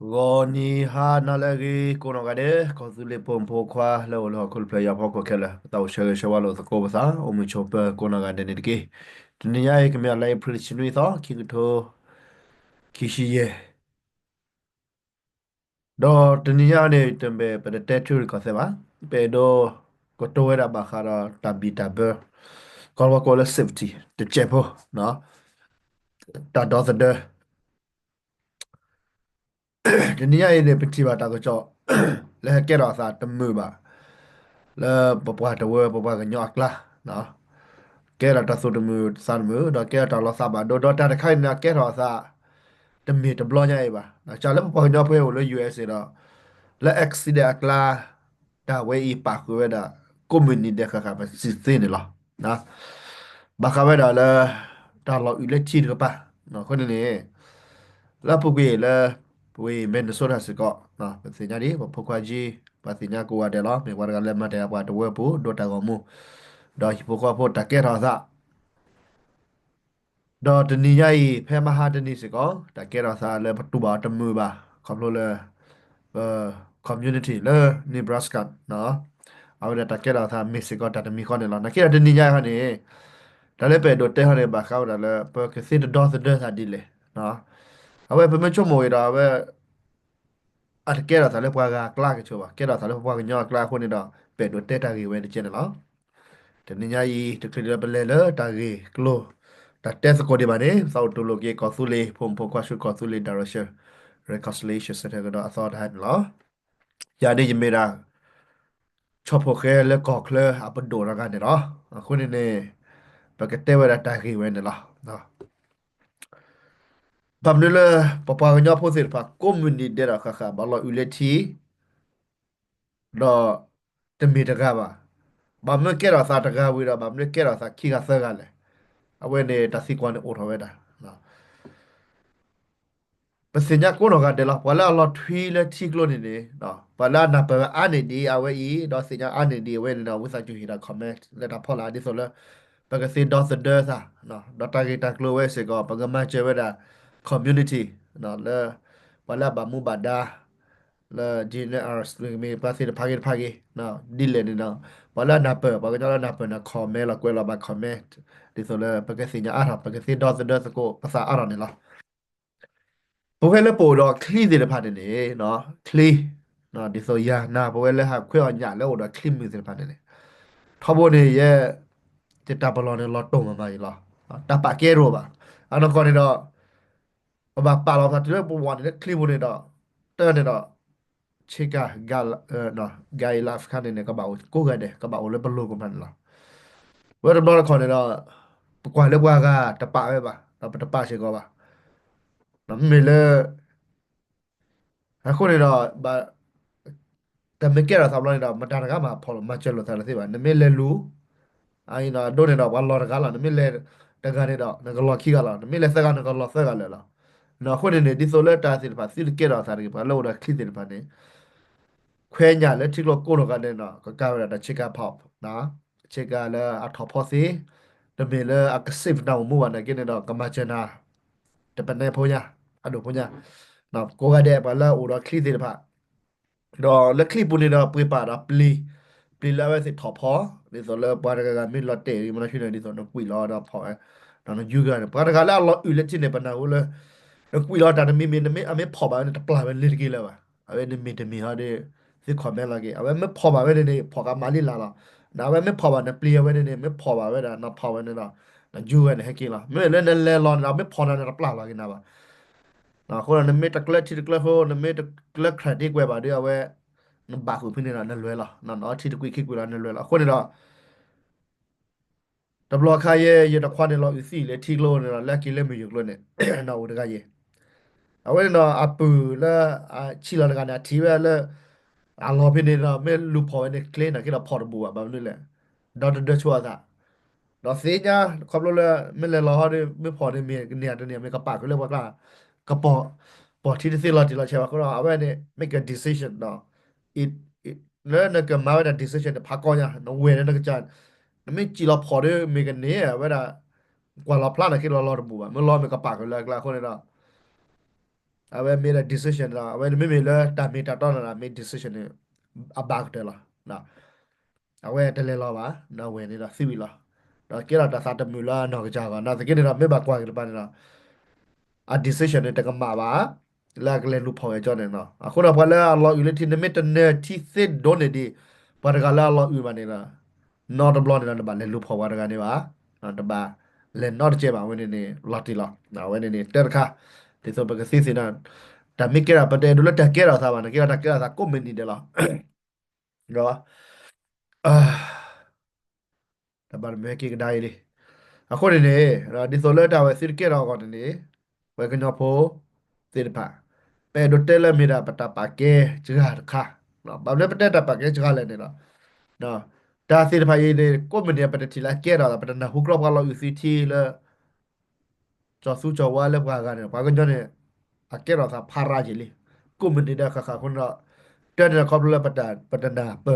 Goni ha nalagi kono gade kozule pompo kwa le lo kul play up ko kela taw shege shawalo to ko basa o mu chope kono gade ne dike dunia ek me alai pritchinui tho ki to kishi ye do dunia ne tembe pe de tetu ko se ba pe do ko to era ba khara tabita be ko ko le safety de chepo no ta do the ဒီနေ့ရတဲ့ပတိပါတာကကြောလဲကဲတော့စာတမှုပါလဲပပွားတဝဲပပွားကညော့ကလာနော်ကဲတော့တဆုတမှုစံမှုတော့ကဲတော့လောစာပါတော့တော့တခိုင်နာကဲတော့စာတမီတဘလော့ညိုင်ပါနော်ချာလဲပပွားညော့ဖွဲကိုလဲ USA တော့လဲ accident ကလာဒါဝဲဤပါကွဲတာ community တဲ့ခါခါပါစစ်စင်းနေလားနော်ဘာခဝဲတော့လဲတာလော်ယူလက်ချီကပါနော်ခုနေနေလာပုကွေလဲ ပွေမင်းဆိုရစကောနော်ပစင်ညာဒီပခွာကြီးပစင်ညာကိုဝတယ်လားမေဝါကလည်းမတရားပါတဝဲဖို့ဒေါ်တာကမူဒေါ်ဟိပခွာဖို့တကဲရာသာဒေါ်တနီယာဤဖဲမဟာတနီစကောတကဲရာသာလည်းပတူပါတမှုပါခပ်လို့လဲအဲ community လဲ Nebraska နော်အော်တကဲရာသာမစ်စကောတတမီခေါ်တယ်လားနကဲတနီယာခနေဒါလည်းပဲဒေါ်တဲဟာလည်းပါခေါ်တယ်လဲပကစစ်ဒေါ်စဒေါ်သာဒီလေနော် အဝဲပမချုံမွေတာပဲအတကဲတော့ဆာလည်းပွားကကလာကချိုပါကဲတော့ဆာလည်းပွားကညောကလာခုနေတော့ပဲတော့တဲတာကြီးဝဲတကျနေလားတနညာကြီးတခရပလဲလတာကြီးကလိုတတက်စကိုဒီပါနေစောက်တူလိုကေကောဆူလေဖုန်ဖိုကွာရှုကောဆူလေဒါရရှ reconciliation စတဲ့ကတော့အသောတာဟဲ့နော်ယာနေယမေရာချောဖို့ခဲလက်ကောက်လဲအပဒိုရကနေနော်အခုနေနေပကတဲ့ဝရတာကြီးဝဲနေလားနော် ပမ်နလပပကညဖို့စစ်ပါ community တဲ့ခါခါဘာလို့ uleti တော့တမီတကားပါဘာမကဲတော့စာတကားဝေးတော့ဘာမကဲတော့စာခိကဆကလည်းအဝဲနေတစီကွန်အိုထော်ဝဲတာနော်ပစညာကိုတော့ကတယ်လားဝလာလော်ထွီးလက်ချိကလို့နေနေနော်ဘလာနာပအနေဒီအဝဲဤတော့စညာအနေဒီဝဲနေတော့ဝစချူဟီတာ comment လက်တာဖော်လာဒီဆိုလဲပကစီဒေါ်စဒဲစာနော်ဒေါ်တာဂီတာကလိုဝဲစေကောပကမချေဝဲတာ community နော်လဲဘလာဘာမူဘာဒါလာဂျင်းအာစလမီပါစီဖာဂီဖာဂီနော်ဒီလေနေနော်ဘလာနာပဘာကကြလာနာပနာ comment လာကွဲလာဘာ comment ဒီဆိုလဲပကစီညာအားပကစီဒေါ်စဒဲစကိုပစာအားရနေလားဘဝလဲပို့တော့ clean တဲ့ဖာတယ်လေနော် clean နော်ဒီဆိုယာနာဘဝလဲဟာခွဲအောင်ညလဲတော့ clean မျိုးတဲ့ဖာတယ်လေထဘောနေရဲ့တက်တာဘလောနေလောတုံးမှာပါလားတပကဲရောပါအနကောနေတော့ ဘာပါလောဖတ်တယ်ပူဝန်တဲ့ clean နေတော့တဲနေတော့ချေကဂါနော်ဂိုင်လာဖခန်နေကဘာကိုကတဲ့ကဘာကိုလည်းဘလို့ကမှန်လားဝရတော့ခေါ်နေတော့ပကွာလေကွာကတပပဲပါတော့တပရှိကောပါနော်မေလေအခုနေတော့ဘာတမကဲရသဘလို့နေတော့မတရကမှာဖော်မချက်လို့ထားလို့သိပါနမေလေလူအိုင်တော့ဒိုနေတော့ဘာလော်ကလာနမေလေတကနေတော့ငကလော်ခိကလာနမေလေဆက်ကငကလော်ဆက်ကလည်းလား နော်ခုနေနေဒီဆိုလက်တာစီပါစီကဲတော့စားရပါလို့တော့ခိတယ်ပါနေခွဲညာလက်ထိလို့ကိုတော့ကနေတော့ကကာရတာချစ်ကဖောက်နော်ချစ်ကလည်းအထော်ဖော်စီတမေလေအကစစ်တော့မူဝနာကနေတော့ကမချနာတပနေဖိုးညာအဲ့လိုဖိုးညာနော်ကိုကတဲ့ဘာလာဦးတော့ခိတယ်ပါတော့လက်ခိပူနေတော့ပြပါတော့ပလီပလီလာဝဲစစ်ထော်ဖော်ဒီဆိုလေပါရကကမီလတ်တေမနရှိနေဒီဆိုတော့ကွီလာတော့ဖော်အဲ့တော့ယူကန်ပါရကလာလော်ယူလက်ချင်းနေပနာဦးလေ ကွီလာတာမီမီနမီအမေဖော်ပါနဲ့တပလာပဲလစ်ကြီးလာပါအဲ့ဒီမီတမီဟာတဲ့စစ်ခေါ်မဲလာကေအဲ့မဖော်ပါပဲနေဖော်ကမာလီလာလာနာဝဲမဖော်ပါနဲ့ပလီယဝဲနေမဖော်ပါပဲဒါနော်ဖော်ဝဲနေတော့ဂျူဝဲနေဟက်ကီလာမဲလဲလဲလဲလော်နာမဖော်နေတပလာလာကေနာပါနော်ခေါ်နမေတကလက်ချီတကလက်ဟိုနမေတကလက်ခရတိကွဲပါတဲ့ဝဲနဘာခုဖိနေတာနလွဲလာနော်နော်ချီတကွိခိကွဲလာနလွဲလာခေါ်နေတော့တဘလခါရဲ့ရတခွားနေလို့စီလေထီကလို့နေတော့လက်ကီလက်မယူလို့နေနော်တကရဲ့ အဝဲနော်အပူလာအချီလာကနာတီဝဲလာအလောဖိနေတော့မဲလူဖော်နေကလင်းနာကိလာဖော်ဘူဘာလို့လဲဒေါ်ဒချွာသာတော့စေညာခေါပလို့လဲမဲလဲလောဟာဒီမဲဖော်နေမြေနေတနေမဲကပါကလေးဝကကပေါ်ပေါ်တီစီလာတီလာချေပါကတော့အဝဲနေ make a decision တော့ it it လဲနကမာဝဲ decision ဖာကောညာနဝဲနေကကြနမေကြည်လာဖော်တယ်မေကနေဝဲတာကွာလာပလာနကိလာလောဘူဘာမလောမေကပါကလေးကလာခေါနေတော့အဝဲ made a decision လားအဝဲမေမေလဲတာမီတာတော့လာ made decision အဘက်တယ်လားနော်အဝဲတလဲလောပါနော်ဝဲနေတာစီဝီလားတော့ကေလာ တာသာတမူလာနော်ကြာကနော်တကယ်တော့မေဘကွာကလည်းပါနေတာအ decision နဲ့တကမှာပါလာကလေးလူဖော်ရကြတယ်နော်အခုတော့ဘာလဲအလောယူလက်တင်မစ်တနေတီစစ်ဒိုနေဒီဘာကလာလောယူမနေလား not block နေတာဘာလဲလူဖော်ရတာကနေပါနော်တပါလဲ not ကျေပါဝင်နေနေ lot တီလားနော်ဝင်နေနေတက်ခါ ဒီဆိုပကစီစီနာဒါမိကရာပတဲဒူလက်တကဲရာသာပါနကဲရာတကဲရာသာကွန်မင်တီတယ်လားနော်အာတပါမဲကိကဒိုင်လေအခုနေနေဒီဆိုလက်တာဝဲစစ်ကဲရာကောနေနေဝဲကညဖိုစစ်ပါပဲဒိုတဲလမီရာပတာပါကဲဂျာခါနော်ဘာလဲပတက်တာပါကဲဂျာလဲနေနော်နော်ဒါစစ်ပါရေးလေကွန်မင်တီပတတီလာကဲရာပတနာဟူကရောကလောယူစီတီလေ ကျော်စုကျော်ဝါလေဘာကနေဘာကညနေအကဲရာသာဖာရာဂျီလီကွန်မင်တီဒါခါခါခွန်းတော့တဲ့တဲ့ခေါပလပတပတနာပ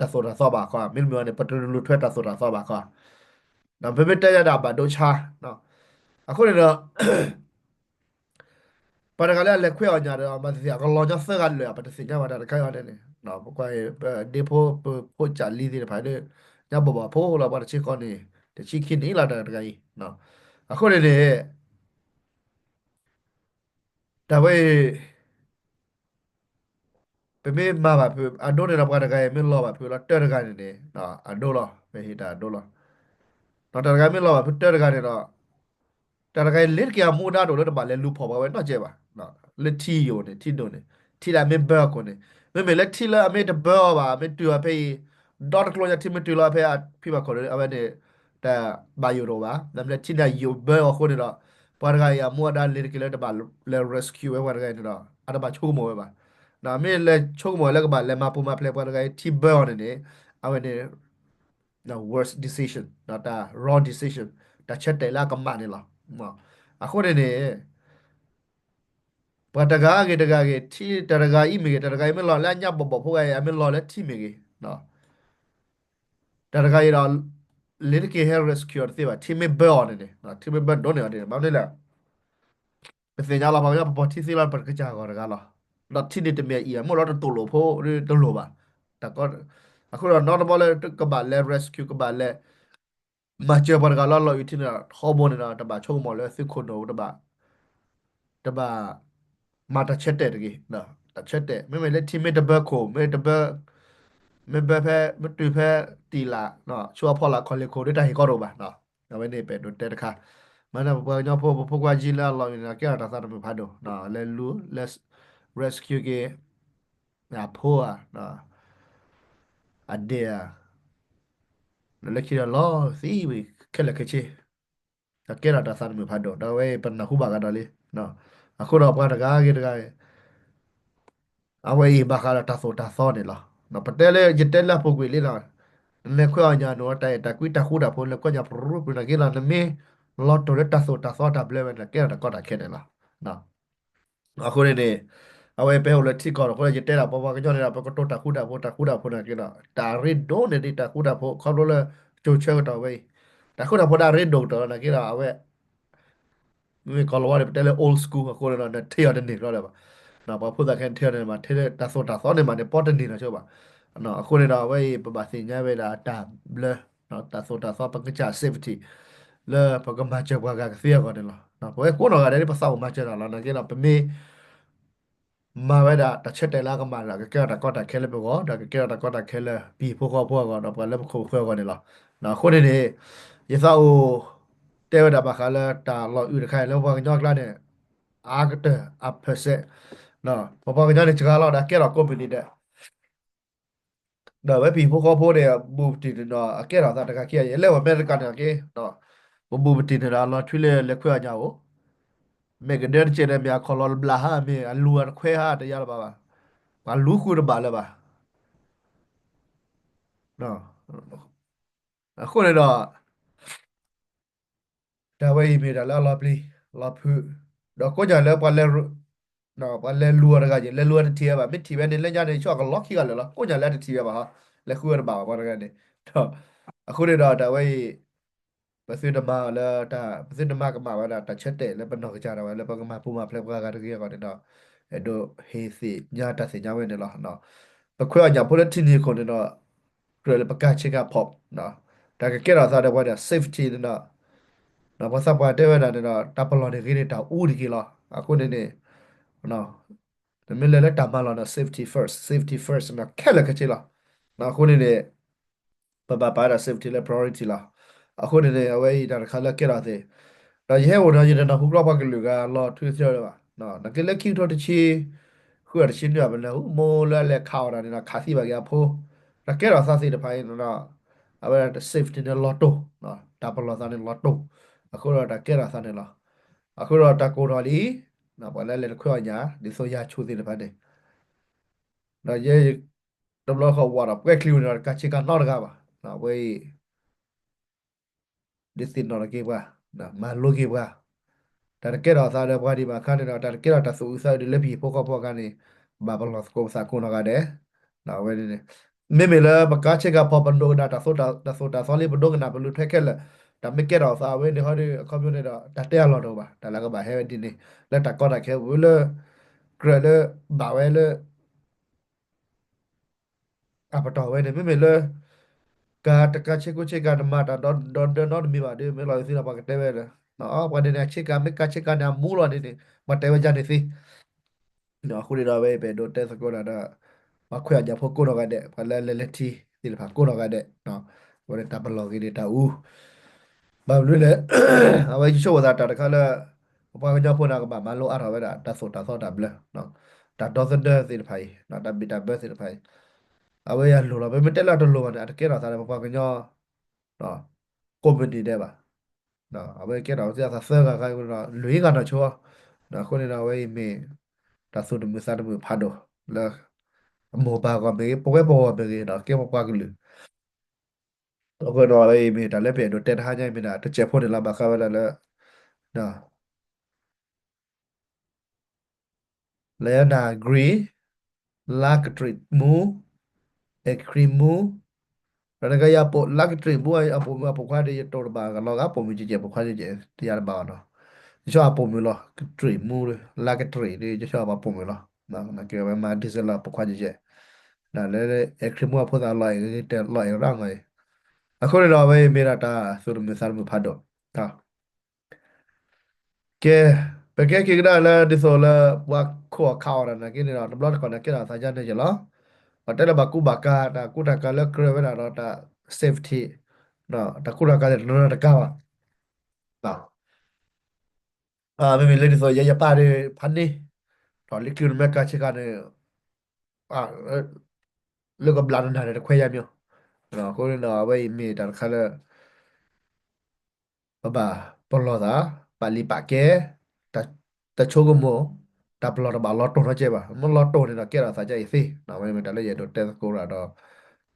တဆိုတာဆောပါခွာမင်းမျိုးနဲ့ပတလူထွက်တာဆိုတာဆောပါခွာနော်ဘယ်ဘက်တက်ရတာပါဒိုချာနော်အခုနေတော့ပါရကလည်းလက်ခွဲအောင်ညာတော့မသိရကလောကြဆက်ကလည်းပတ်စင်ကြပါတာခိုင်ရတယ်နော်ဘကွာဒီဖိုဖိုချာလီဒီဖိုင်ညဘဘဖိုလာပါချီကောနေတချီခင်းနေလာတာတကကြီးနော်အခုနေနေ ဒါဝေးပမေမပါဖအဒိုနေတော့ပါတကကြီးမင်းလောပါဖလာတဲတကကြီးနေနော်အဒိုလောပဲဟိတာအဒိုလောနော်တကကြီးမင်းလောပါဖတဲတကကြီးတော့တကကြီးလက်ကြီးမူတာတော့လည်းပါလဲလူဖော်ပါပဲတော့ကျဲပါနော်လက်တီယိုနေတီဒိုနေတီလာမေဘကိုနေမေမေလက်တီလာအမေတဘောပါမေတူအဖေဒေါ်ကလောရတီမတူလာဖေအဖိပါခေါ်တယ်အဝဲတဲ့ဘာယူရောပါဒါမဲ့တီနာယူဘောခေါ်တယ်တော့ ပါရဂါယာမူဒါလက်ကြီးလည်းတပါလဲ rescue ဝဲဝါရဂါတော့အတပါချိုးမောပဲပါနော်မေလက်ချိုးမောလည်းကပါလဲမပူမဖလဲပါရဂါတီဘောနေနေအဝဲတဲ့ the worst decision နော်ဒါ wrong decision ဒါချက်တယ်လာကမနေလားနော်အခုနေနေပတကားကေတကားကေတီတရကာဤမေကေတရကာဤမလောလာညဘဘဖိုကရအမလောလက်တီမေကေနော်တရကာဤတော့ လေကေဟဲ rescue တဲ့ပါတီမေဘောနေနေနော်တီမေဘောဒိုနေတယ်ဘာလဲလားပစင်ကြလာပါကပတီစီလာပကကြာကောရကလားတော့တီနေတမေဤမလောတော့တူလို့ဖိုတူလို့ပါတကောအခုတော့ not ball ကပါလဲ rescue ကပါလဲမချဘရကလာလောယူတီနာဟောဘနေတာတပါချုံမော်လဲစစ်ခုနိုတပါတပါမာတချက်တဲ့တကြီးနော်တချက်တဲ့မမေလက်တီမေတဘခိုမေတဘ မေဘဖဲမတူဖဲတီလာနော်ချောဖော်လာခေါ်လေခိုဒတာဟီကောတော့ပါနော်နော်ဝဲနေပဲတို့တဲ့တခါမနဘညောဖို့ဖို့ကွာဂျီလာလောင်းနေကြတာသာတမဖာတော့နော်လဲလူ let's rescue ကေညာဖိုးอ่ะနော်အဒေယာလက်ချီလောစီဝီခက်လက်ခချေတကယ်တာသာတမဖာတော့တော့ဝဲပနခုပါကတော့လေနော်အခုတော့ဘာတကားကေတကားအဝဲဘာခါလာတာဆိုတာသောနေလား နော်ပတဲလေဂျတဲလာပုတ်ကွေလေလားလေခွာညာနော်တိုင်တကွီတခုတာဖို့လေခွာညာပရူပနာကေလာနမေလော်တိုလက်တာဆိုတာသောတာဘလဲပဲကေတာကောတာခဲနေလားနော်အခုနေနေအဝဲပဲဟိုလက်ထိကောတော့ခေါ်ရတဲ့တာပေါ်ပေါ်ကြောနေတာပကတော့တာခုတာဖို့တာခုတာဖို့နာကေလာတာရစ်ဒိုနေတာခုတာဖို့ခေါ်လို့လေချိုချဲတော့ဝဲတာခုတာဖို့တာရစ်ဒိုတော့နာကေလာအဝဲမြေကောလောရတဲ့လေ old school ကိုလည်းတော့ထေရတဲ့နေတော့လေပါ နော်ဘာဖို့တာကန်ထေရတဲ့မှာထေတဲ့တာဆိုတာသောနေမှာပေါ်တဲ့နေတော့ချို့ပါနော်အခုနေတော့ဝဲပပစင်ညာဝဲတာတာဘလနော်တာဆိုတာသောပကကြ safety လေပကမချဘကကစီရကောတယ်လားနော်ဘယ်ကိုတော့ကလည်းပစောက်မချတာလားနော်ကေလာပမေမာဝဲတာတစ်ချက်တယ်လားကမှလာကဲတာကောတာခဲလေဘောဒါကဲတာကောတာခဲလေပြီးဖို့ခေါ်ဖို့ကောတော့ဘလည်းခုခွဲကောနေလားနော်ခုနေနေရသအိုတဲဝတာပါခါလာတာလောဥရခိုင်လောဘာကညောကလာနေအာကတအဖဆက် နော်ဘဘာကညောနေချကားလောက်ဒါကဲတော့ကွန်ပဏီတဲ့ဒါပဲပြီးဖို့ခေါ်ဖို့တဲ့ဘူတီနော်အကဲတော့တာတကကဲရဲလဲဝမဲကန်ကဲနော်ဘူဘူတီနေတာလောထွေးလေလက်ခွဲကြအောင်မေကဒဲချေရမြာခလောဘလာဟာမေအလူရခွဲဟာတရားပါပါဘာလူခုရပါလဲပါနော်အခုလည်းတော့ဒါဝဲမေဒါလာလာပလီလာဖူတော့ကိုကြလဲပါလဲ နော်ပါလဲလူရကကြီးလဲလူရတီးပါမစ်တီပဲနေလဲညနေချော့ကလော့ခီကလဲလောကိုကြလဲတီးပါဟာလဲခုရပါပါဘာကနေတော့အခုလည်းတော့ဒါဝဲပစိဒမလာတာပစိဒမကမှာဝလာတချက်တဲ့လည်းပနောကကြတာဝလည်းပကမှာပူမှာဖလက်ပကကတကယ်ကတော့အဲ့တော့ဟေးစီညာတစီညာဝဲနေလားနော်ပခွေညာ politics ကိုနေတော့ကရပကချေက pop နော်ဒါကကဲရသားတဲ့ဘာ safety နော်နော်ဘာသာပါတဲ့ဝဲတာနော်တပ်ပလော်တွေကြီးတာဦးဒီကလာအခုနေနေ နော်ဒါမလဲလက်တမလာနော် safety first safety first နော်ခက်လကချေလားနော်အခုနေနေပပပါတာ safety လဲ priority လားအခုနေနေအဝဲဒါခါလကဲရသေးဒါရဲဝတော်ကြီးတဲ့နော်ဟူကဘကလူကလော်ထွေးပြောရပါနော်နကလက်ခိတော်တချီခုရချင်းရပါလားမိုးလဲလဲခေါတာနော်ခါစီပါကြဖိုးနကဲတော့စားစီတဖိုင်းနော်အဝဲ safety နဲ့ lotto နော်ဒါပလောသားနဲ့ lotto အခုတော့ဒါကဲရစားနေလားအခုတော့တကိုတော်လီ နော်ဘာလဲလဲခွေညာဒီဆိုရချိုးသေးတယ်ဖတ်တယ်နော်ရဲဒဘလခေါ်ဝါရပွဲကလီနော်ကချီကနောက်တကပါနော်ဝေးဒီစင်နော်ကေပါနော်မလိုကေပါဒါကဲတော့စားတဲ့ဘွားဒီမှာခါနေတော့ဒါကဲတော့တဆူဥစားဒီလက်ပြီးပိုကပိုကနေဘာဘလောစကိုစာကုနော်ကတဲ့နော်ဝဲနေမေမေလာဘကချေကပပန်ဒိုဒါတဆိုတာတဆိုတာဆောလီဘဒိုကနာဘလူထက်ခဲလာ ဒါမကဲတော့စာဝဲနေဟောဒီကွန်ပျူတာတော့တတဲလော်တော့ပါဒါလည်းကပါဟဲဒီနေလက်တကောတာခဲဝလဂရလဘာဝဲလအပတော်ဝဲနေမေမေလာကာတကချေကိုချေကဓမ္မတာတော့တော့တော့မီပါဒီမေလာစီလာပါကတဲဝဲနော်ဘာနေချေကမကချေကနာမူလောနေနေမတဲဝဲကြနေစီနော်ခုရတော့ပဲပဲတော့တဲစကောတာတော့မခွေကြဖို့ကိုတော့ကတဲ့ဘာလဲလဲလက်တီဒီလိုပါကိုတော့ကတဲ့နော်ဘာလဲတဘလော်ကြီးတာဦး ဘာလို့လဲအဝဲချိုးတာတခါလဲဘာကကြောက်ဖို့နာကဘာမလို့အရဝဲတာတဆောတဆောတာဘလနော်ဒါတော့တဲ့စီဖိုင်နော်ဒါဘီတာဘက်စီဖိုင်အဝဲရလိုလာပဲမတက်လာတော့လိုပါနဲ့တကယ်တော့သားတယ်ဘာကကြောနော်ကွန်ပဏီတဲ့ပါနော်အဝဲကဲတော့ဆရာဆာကခိုင်းကတော့လွေးကတော့ချောနော်ခုနေတော့ဝဲမေဒါဆိုတမစားတမဖာတော့လာမောပါကမေပွဲပေါ်ပဲတော့ကဲမကွာကလူအခုတော့ဝဲမေဒါလည်းပဲတော့တက်ထားကြိုင်မနာတစ်ချက်ဖို့တယ်လာ မခါဝဲလာလားနော်လဲနာဂရီလာကထရစ်မူအခရီမူရနကရပိုလာကထရစ်ဘူအပိုမပိုခွားတဲ့တော်ဘာကလောကပုံမြကြည့်ကြပိုခွားကြည့်တရားပါတော့ကျော်ပုံမလို့ထရစ်မူလာကထရစ်ဒီကျော်ပါပုံမလို့နော်နကဲမဒီဇလာပိုခွားကြည့်ဒါလည်းအခရီမူဖို့ တာလိုက်တဲ့လိုက်ရငယ်အခုတော့ပဲမေရတာဆိုရမစားမဖတ်တော့ဟာကဲဘယ်ကဲကိကဒါလာဒီဆိုလာဝါခေါ်ခေါ်ရနာကိနေတော့ဘလော့ကောနကိတာစာကြနေကြလားအတဲလဘကူဘကာတာကုတာကလကရဝနာတော့တာ safety နော်တကုတာကလည်း နော်တကပါနော်အာမေမေလေးဒီဆိုရရပါရဖန်နေတော့လိကရမကချေကနေအာလောကဘလာနနာတဲ့ခွဲရမျိုးနော်ကိုရနော်ဝေးမေတန်ခါလဘဘာပလောတာပါလီပါကဲတတချိုကမောတပလောတဘာလောတော်ရကြပါမလောတော်နေတာကဲတာစားကြစီနော်ဝေးမေတလည်းရတော့တက်ကိုရတော့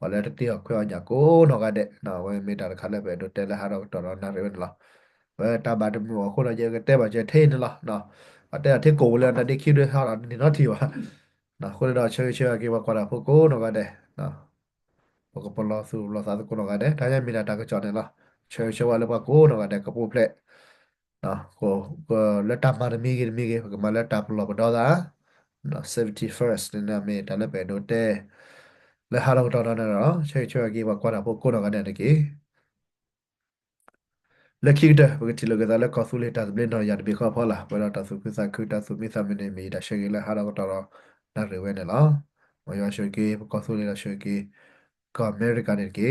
ဘာလဲတတိယခွဲညာကိုနော်ကတဲ့နော်ဝေးမေတခါလည်းပဲတော့တက်လည်းဟာတော့တော်တော်နာရပဲလားဝဲတာဘာတမျိုးခုနကြကတဲ့ပါကျထိနေလားနော်အတဲ့အထက်ကိုလည်းတတိခိရဟာနေတော့တီပါနော်ခုနတော့ချေချေကေပါကွာဖို့ကိုနော်ကတဲ့နော်ဘ ကပလောဆူလောစာကိုနော်ကတဲ့ဒါကြမိတာတာကကြော်နေလားချေချေဝါလည်းပါကိုနော်ကတဲ့ကပူဖလက်နော်ကိုကိုလက်တာမာမီကြီးမီကြီးကမလက်တာပလောပတော့တာနော်70 first နေမေဒါလည်းပဲတော့တဲ့လက်ဟာတော့တော်တော်နော်ချေချေကေပါကွာဖို့ကိုနော်ကတဲ့တကေလက်ခိတဘကတိလကဒါလက်ကောဆူလေတာဘလင်တော့ရတဘေခေါ်ဖော်လာဘရတာစုကစားခုတာစုမိသမနေမီဒါရှေလေဟာတော့တော်တော်နာရဝဲနေလားမယောရှေကေကောဆူလေတာရှေကေ ka America ne ke